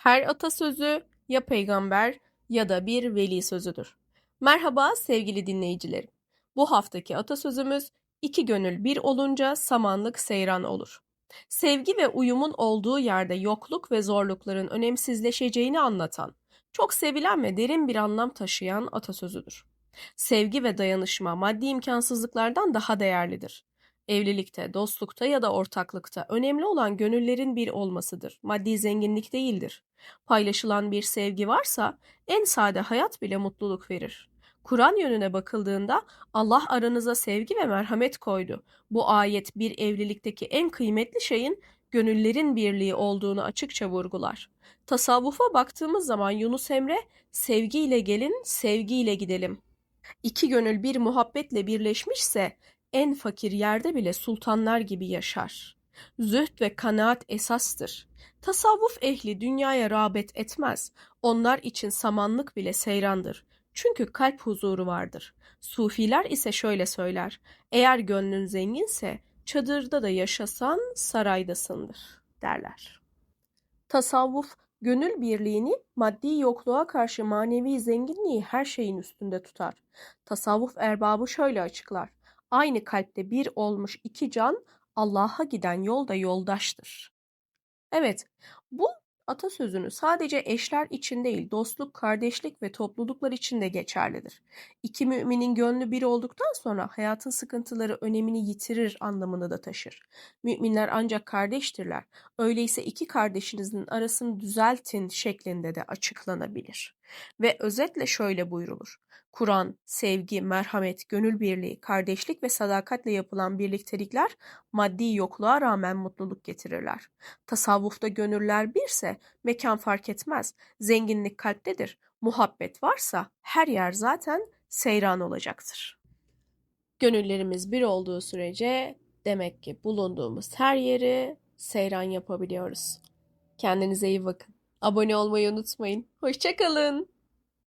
Her atasözü ya peygamber ya da bir veli sözüdür. Merhaba sevgili dinleyicilerim. Bu haftaki atasözümüz iki gönül bir olunca samanlık seyran olur. Sevgi ve uyumun olduğu yerde yokluk ve zorlukların önemsizleşeceğini anlatan, çok sevilen ve derin bir anlam taşıyan atasözüdür. Sevgi ve dayanışma maddi imkansızlıklardan daha değerlidir. Evlilikte, dostlukta ya da ortaklıkta önemli olan gönüllerin bir olmasıdır. Maddi zenginlik değildir. Paylaşılan bir sevgi varsa en sade hayat bile mutluluk verir. Kur'an yönüne bakıldığında Allah aranıza sevgi ve merhamet koydu. Bu ayet bir evlilikteki en kıymetli şeyin gönüllerin birliği olduğunu açıkça vurgular. Tasavvufa baktığımız zaman Yunus Emre sevgiyle gelin, sevgiyle gidelim. İki gönül bir muhabbetle birleşmişse en fakir yerde bile sultanlar gibi yaşar. Zühd ve kanaat esastır. Tasavvuf ehli dünyaya rağbet etmez. Onlar için samanlık bile seyrandır. Çünkü kalp huzuru vardır. Sufiler ise şöyle söyler. Eğer gönlün zenginse çadırda da yaşasan saraydasındır derler. Tasavvuf gönül birliğini maddi yokluğa karşı manevi zenginliği her şeyin üstünde tutar. Tasavvuf erbabı şöyle açıklar. Aynı kalpte bir olmuş iki can Allah'a giden yolda yoldaştır. Evet, bu atasözünü sadece eşler için değil, dostluk, kardeşlik ve topluluklar için de geçerlidir. İki müminin gönlü bir olduktan sonra hayatın sıkıntıları önemini yitirir anlamını da taşır. Müminler ancak kardeştirler. Öyleyse iki kardeşinizin arasını düzeltin şeklinde de açıklanabilir. Ve özetle şöyle buyrulur. Kur'an, sevgi, merhamet, gönül birliği, kardeşlik ve sadakatle yapılan birliktelikler maddi yokluğa rağmen mutluluk getirirler. Tasavvufta gönüller birse mekan fark etmez. Zenginlik kalptedir. Muhabbet varsa her yer zaten seyran olacaktır. Gönüllerimiz bir olduğu sürece demek ki bulunduğumuz her yeri seyran yapabiliyoruz. Kendinize iyi bakın. Abone olmayı unutmayın. Hoşçakalın.